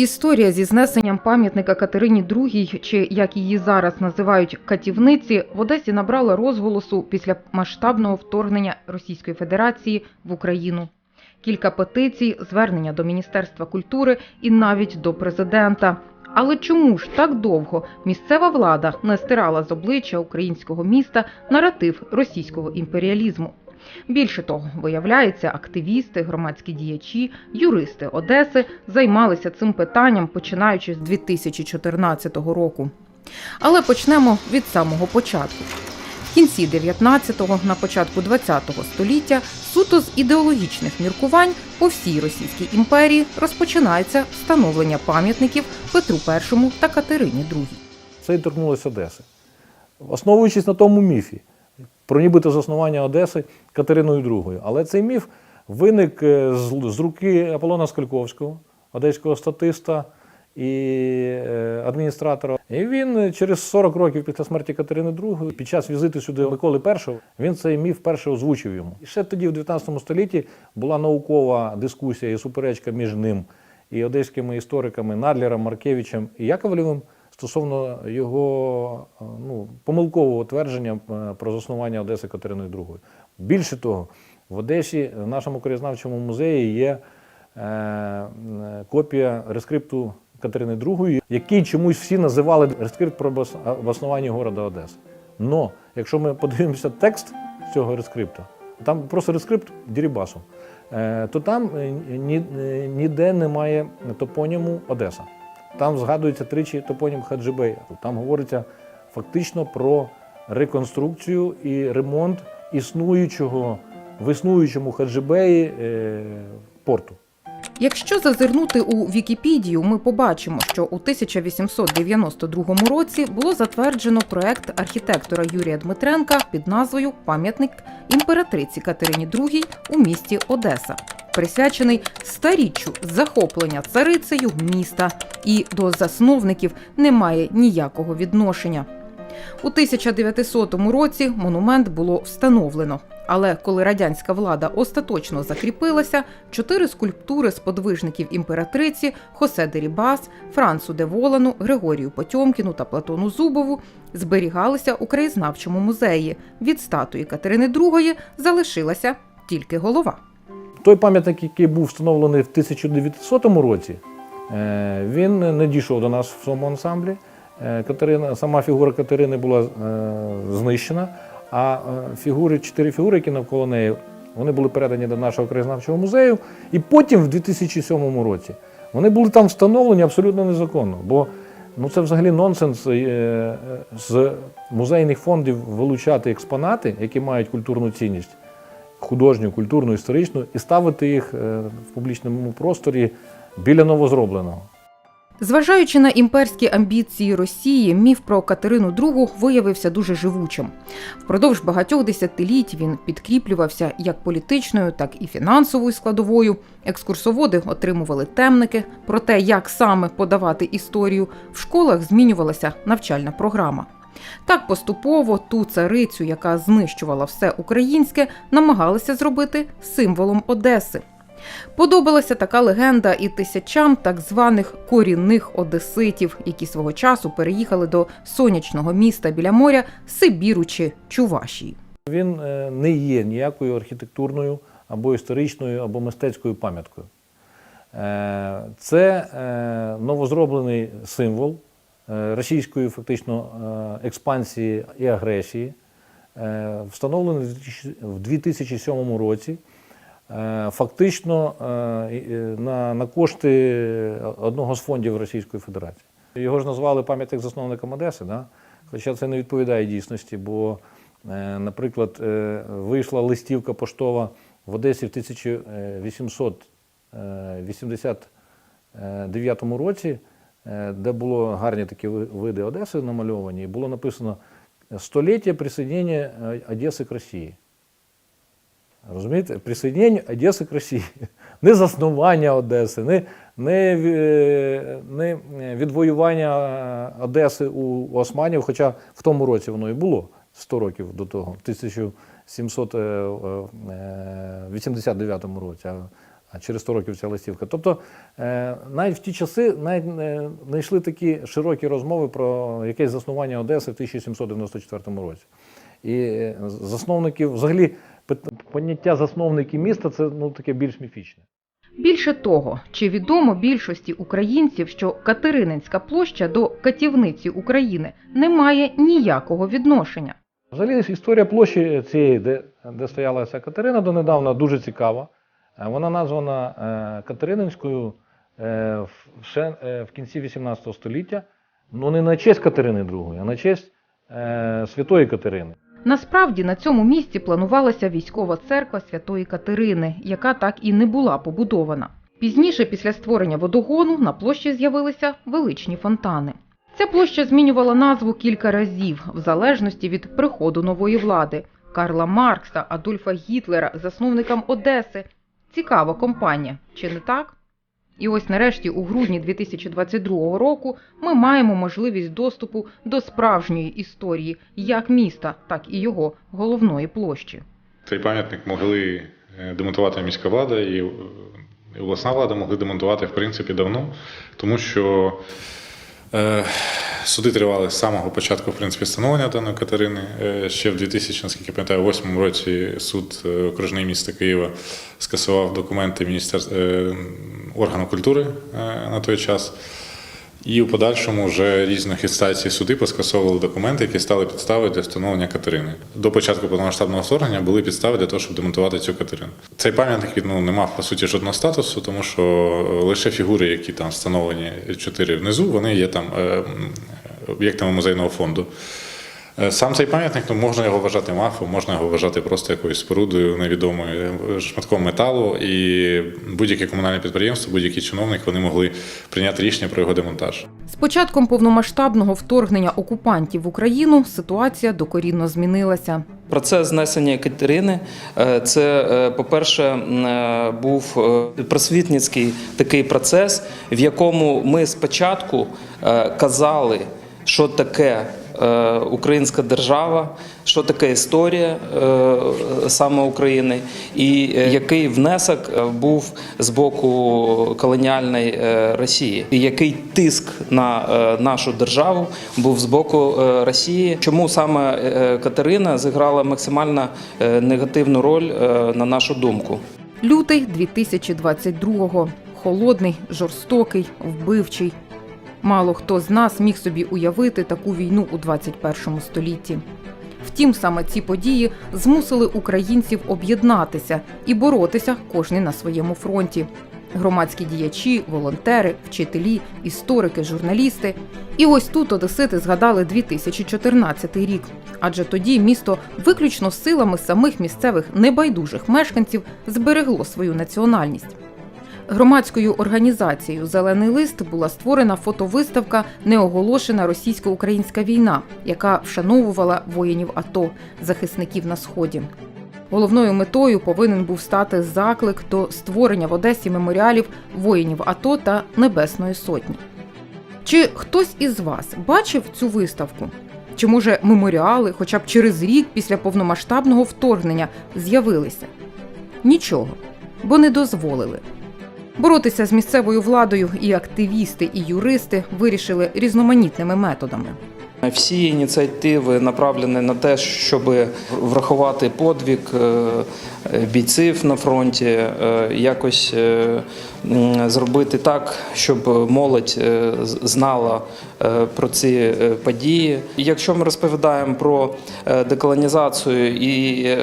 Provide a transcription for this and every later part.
Історія зі знесенням пам'ятника Катерині II, чи як її зараз називають катівниці, в Одесі набрала розголосу після масштабного вторгнення Російської Федерації в Україну. Кілька петицій, звернення до Міністерства культури і навіть до президента. Але чому ж так довго місцева влада не стирала з обличчя українського міста наратив російського імперіалізму? Більше того, виявляється, активісти, громадські діячі, юристи Одеси займалися цим питанням починаючи з 2014 року. Але почнемо від самого початку. В кінці 19-го, на початку 20-го століття суто з ідеологічних міркувань по всій Російській імперії розпочинається встановлення пам'ятників Петру І та Катерині II. Це і торкнулося Одеси. Основуючись на тому міфі про нібито заснування Одеси Катериною II. Але цей міф виник е, з, руки Аполлона Скальковського, одеського статиста і е, адміністратора. І він е, через 40 років після смерті Катерини II, під час візиту сюди Миколи І, він цей міф вперше озвучив йому. І ще тоді, в 19 столітті, була наукова дискусія і суперечка між ним і одеськими істориками Надлером, Маркевичем і Яковлевим стосовно його е, ну, помилкового твердження е, про заснування Одеси Катериною II. Більше того, в Одесі, в нашому краєзнавчому музеї є е, копія рескрипту Катерини II, який чомусь всі називали рескрипт про обоснування города Одеси. Но, якщо ми подивимося текст цього рескрипту, там просто рескрипт Дірібасу, то там ні- ніде немає топоніму Одеса. Там згадується тричі топонім Хаджибея. Там говориться фактично про реконструкцію і ремонт існуючого в існуючому Хаджибеї е, порту. Якщо зазирнути у Вікіпедію, ми побачимо, що у 1892 році було затверджено проект архітектора Юрія Дмитренка під назвою Пам'ятник імператриці Катерині II у місті Одеса, присвячений старіччю захоплення царицею міста, і до засновників немає ніякого відношення. У 1900 році монумент було встановлено. Але коли радянська влада остаточно закріпилася, чотири скульптури сподвижників імператриці Хосе де Рібас, Францу де Волану, Григорію Потьомкіну та Платону Зубову зберігалися у краєзнавчому музеї. Від статуї Катерини II залишилася тільки голова. Той пам'ятник, який був встановлений в 1900 році, е, він не дійшов до нас в своєму ансамблі. Е, Катерина, сама фігура Катерини була е, знищена, а фігури, чотири фігури, які навколо неї, вони були передані до нашого краєзнавчого музею. І потім, в 2007 році, вони були там встановлені абсолютно незаконно. Бо ну, це взагалі нонсенс з музейних фондів вилучати експонати, які мають культурну цінність художню, культурну, історичну, і ставити їх е, в публічному просторі біля новозробленого. Зважаючи на імперські амбіції Росії, міф про Катерину II виявився дуже живучим. Впродовж багатьох десятиліть він підкріплювався як політичною, так і фінансовою складовою. Екскурсоводи отримували темники про те, як саме подавати історію. В школах змінювалася навчальна програма. Так поступово ту царицю, яка знищувала все українське, намагалися зробити символом Одеси. Подобалася така легенда і тисячам так званих корінних одеситів, які свого часу переїхали до сонячного міста біля моря Сибіру чи Чувашії. Він е, не є ніякою архітектурною або історичною, або мистецькою пам'яткою. Е, Це е, новозроблений символ російської фактично е, експансії і агресії, е, встановлений в 2007 році. Е, Фактично е, е, на, на кошти одного з фондів Російської Федерації. Його ж назвали пам'ятник засновником Одеси, да? хоча це не відповідає дійсності, бо, е, наприклад, е, вийшла листівка поштова в Одесі в 1889 році, е, де було гарні такі види Одеси намальовані, і було написано «Століття присоединення е, Одеси к Росії. Розумієте? Присоединення Одеси к Росії. Не заснування Одеси, не, не, не відвоювання Одеси у Османів, хоча в тому році воно і було 100 років до того, в 1789 році. А через 100 років ця листівка. Тобто е, навіть в ті часи навіть не, йшли такі широкі розмови про якесь заснування Одеси в 1794 році. І е, засновників, взагалі, поняття засновники міста це ну, таке більш міфічне. Більше того, чи відомо більшості українців, що Катерининська площа до катівниці України не має ніякого відношення. Взагалі історія площі цієї, де, де стояла ця Катерина донедавна, дуже цікава. Вона названа е, Катерининською е, ще е, в кінці 18 століття, ну не на честь Катерини II, а на честь Святої Катерини. Насправді на цьому місці планувалася військова церква Святої Катерини, яка так і не була побудована. Пізніше, після створення водогону, на площі з'явилися величні фонтани. Ця площа змінювала назву кілька разів, в залежності від приходу нової влади Карла Маркса, Адольфа Гітлера, засновникам Одеси. Цікава компанія, чи не так? І ось нарешті, у грудні 2022 року, ми маємо можливість доступу до справжньої історії як міста, так і його головної площі. Цей пам'ятник могли е, демонтувати міська влада і, е, обласна влада могли демонтувати в принципі давно, тому що е, суди тривали з самого початку в принципі, встановлення даної Катерини. Е, ще в 2000, наскільки пам'ятаю, 8 році суд е, окружний міста Києва скасував документи міністерства е, органу культури е, на той час. І у подальшому вже різних інстанцій суди поскасовували документи, які стали підставою для встановлення Катерини. До початку повномасштабного вторгнення були підстави для того, щоб демонтувати цю Катерину. Цей пам'ятник ну, не мав по суті жодного статусу, тому що е, лише фігури, які там встановлені чотири внизу, вони є там е, об'єктами музейного фонду. Е, Сам цей пам'ятник ну, можна його вважати мафом, можна його вважати просто якоюсь спорудою невідомою е, шматком металу. І будь-яке комунальне підприємство, будь-який чиновник вони могли прийняти рішення про його демонтаж. З початком повномасштабного вторгнення окупантів в Україну ситуація докорінно змінилася. Процес знесення Катерини е, це, по-перше, був просвітницький такий процес, в якому ми спочатку казали, що таке українська держава, що таке історія е, саме України, і е, який внесок е, був з боку колоніальної е, Росії, і який тиск на е, нашу державу був з боку е, Росії. Чому саме е, Катерина зіграла максимально е, негативну роль е, на нашу думку? Лютий 2022-го. Холодний, жорстокий, вбивчий. Мало хто з нас міг собі уявити таку війну у 21 столітті. Втім, саме ці події змусили українців об'єднатися і боротися кожний на своєму фронті. Громадські діячі, волонтери, вчителі, історики, журналісти. І ось тут одесити згадали 2014 рік. Адже тоді місто виключно силами самих місцевих небайдужих мешканців зберегло свою національність. Громадською організацією Зелений лист була створена фотовиставка Неоголошена російсько-українська війна, яка вшановувала воїнів АТО, захисників на сході. Головною метою повинен був стати заклик до створення в Одесі меморіалів воїнів АТО та Небесної Сотні. Чи хтось із вас бачив цю виставку? Чи може меморіали, хоча б через рік після повномасштабного вторгнення, з'явилися? Нічого, бо не дозволили. Боротися з місцевою владою і активісти, і юристи вирішили різноманітними методами. Всі ініціативи направлені на те, щоб врахувати подвиг е, бійців на фронті, е, якось е, зробити так, щоб молодь знала про ці е, події. Якщо ми розповідаємо про е, деколонізацію і е,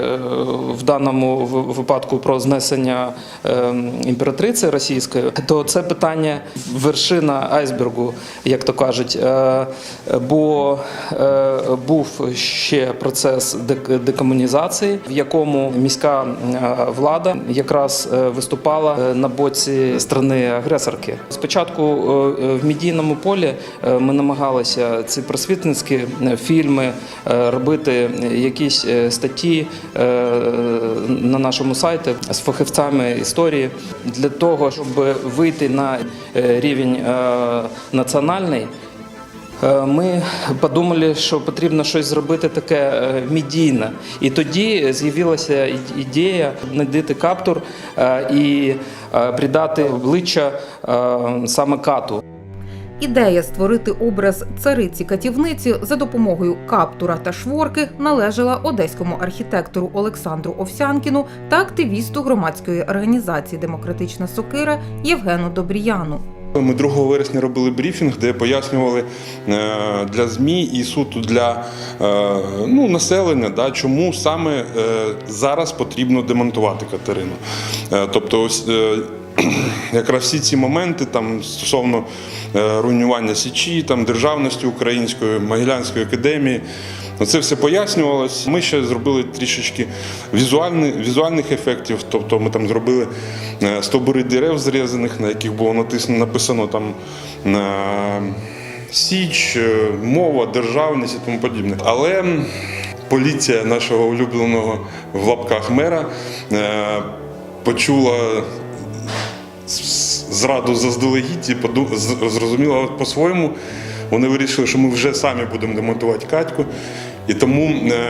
в даному випадку про знесення е, імператриці російської, то це питання вершина айсбергу, як то кажуть. Е, Бо е, був ще процес дек- декомунізації, в якому міська е, влада якраз е, виступала е, на боці страни агресорки. Спочатку е, е, в медійному полі е, ми намагалися ці просвітницькі е, фільми е, робити якісь е, статті на нашому сайті з фахівцями історії для того, щоб вийти на рівень національний Ми подумали, що потрібно щось зробити таке медійне. І тоді з'явилася ідея надити каптур і придати обличчя саме кату. Ідея створити образ цариці катівниці за допомогою каптура та шворки належала одеському архітектору Олександру Овсянкіну та активісту громадської організації Демократична сокира Євгену Добріяну. Ми 2 вересня робили брифінг, де пояснювали е, для ЗМІ і суто для е, ну, населення, да, чому саме е, зараз потрібно демонтувати Катерину. Тобто, ось якраз всі ці моменти там, стосовно е, руйнування Січі, там, державності української, Могилянської академії. Ну, Це все пояснювалось. Ми ще зробили трішечки візуальні, візуальних ефектів. Тобто ми там зробили е, стовбури дерев зрізаних, на яких було натисано, написано там е, Січ, мова, державність і тому подібне. Але поліція нашого улюбленого в лапках мера почула зраду заздалегідь і зрозуміло зрозуміла по-своєму. Вони вирішили, що ми вже самі будемо демонтувати Катьку. І тому е,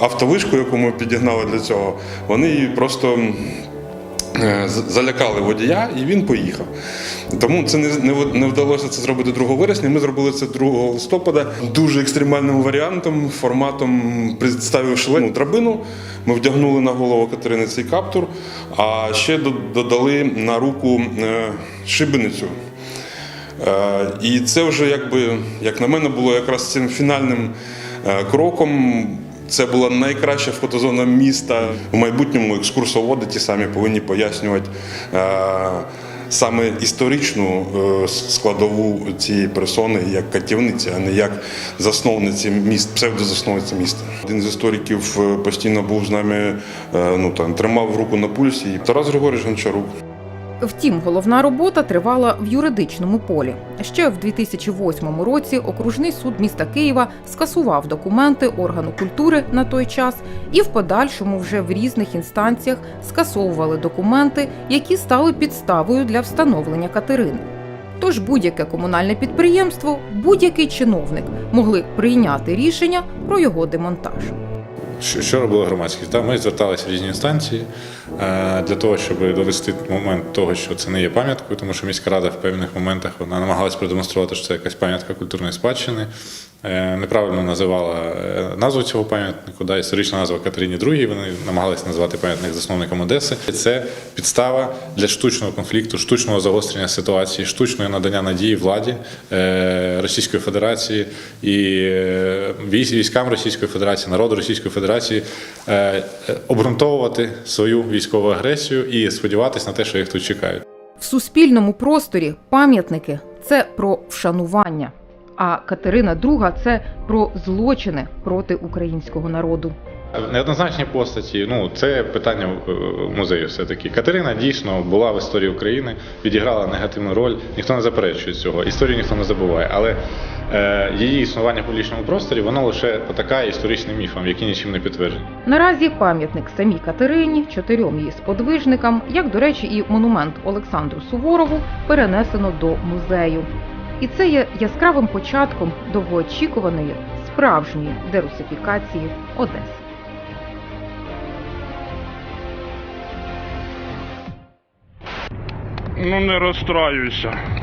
автовишку, яку ми підігнали для цього, вони її просто залякали водія, і він поїхав. Тому це не, не, вдалося це зробити 2 вересня. Ми зробили це 2 листопада. Дуже екстремальним варіантом, форматом представивши ну, драбину. Ми вдягнули на голову Катерини цей каптур, а ще додали на руку е, шибеницю. Е, І це вже, якби, як на мене, було якраз цим фінальним е, кроком. Це була найкраща фотозона міста. В майбутньому екскурсоводи ті самі повинні пояснювати е, саме історичну е, складову цієї персони як катівниці, а не як засновниці міст, псевдозасновниці міста. Один з істориків е, постійно був з нами, ну там тримав руку на пульсі. Тарас Григорійович Гончарук. Втім, головна робота тривала в юридичному полі. Ще в 2008 році окружний суд міста Києва скасував документи органу культури на той час і в подальшому вже в різних інстанціях скасовували документи, які стали підставою для встановлення Катерини. Тож будь-яке комунальне підприємство, будь-який чиновник могли прийняти рішення про його демонтаж. Що, робила громадськість? Ми зверталися в різні інстанції е, для того, щоб довести момент того, що це не є пам'яткою, тому що міська рада в певних моментах вона намагалась продемонструвати, що це якась пам'ятка культурної спадщини. Е, Неправильно називала е, назву цього пам'ятнику, да, історична назва Катерині II, вони намагалися назвати пам'ятник засновником Одеси. Це підстава для штучного конфлікту, штучного загострення ситуації, штучного надання надії владі е, Російської Федерації і військам Російської Федерації, народу Російської Федерації обґрунтовувати свою військову агресію і сподіватися на те, що їх тут чекають. В суспільному просторі пам'ятники це про вшанування, а Катерина II – це про злочини проти українського народу. Неоднозначні постаті, ну це питання е, музею. Все таки Катерина дійсно була в історії України, відіграла негативну роль. Ніхто не заперечує цього. Історію ніхто не забуває. Але е, її існування в публічному просторі воно лише потакає історичним міфам, які нічим не підтверджені. Наразі пам'ятник самій Катерині, чотирьом її сподвижникам, як, до речі, і монумент Олександру Суворову перенесено до музею. І це є яскравим початком довгоочікуваної справжньої дерусифікації Одеси. Ну не розстраюйся.